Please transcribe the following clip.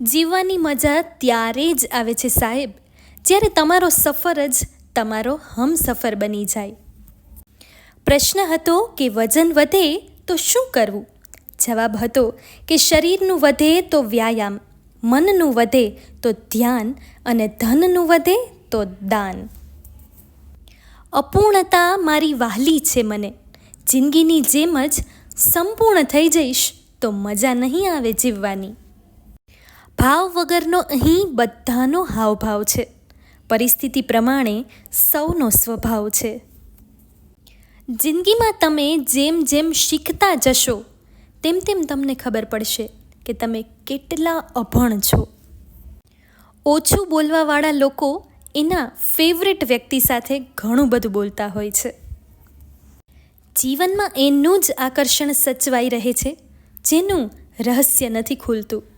જીવવાની મજા ત્યારે જ આવે છે સાહેબ. જ્યારે તમારો સફર જ તમારો હમસફર બની જાય. પ્રશ્ન હતો કે વજન વધે તો શું કરવું? જવાબ હતો કે શરીરનું વધે તો વ્યાયામ, મનનું વધે તો ધ્યાન અને ધનનું વધે તો દાન. અપૂર્ણતા મારી વહાલી છે મને. જિંદગીની જેમ જ સંપૂર્ણ થઈ જઈશ તો મજા નહીં આવે જીવવાની. ભાવ વગરનો અહીં બધાનો હાવભાવ છે. પરિસ્થિતિ પ્રમાણે સૌનો સ્વભાવ છે. જિંદગીમાં તમે જેમ જેમ શીખતા જશો, તેમ તેમ તમને ખબર પડશે કે તમે કેટલા અભણ છો. ઓછું બોલવાવાળા લોકો એના ફેવરેટ વ્યક્તિ સાથે ઘણું બધું બોલતા હોય છે. જીવનમાં એનું જ આકર્ષણ સચવાઈ રહે છે, જેનું રહસ્ય નથી ખુલતું.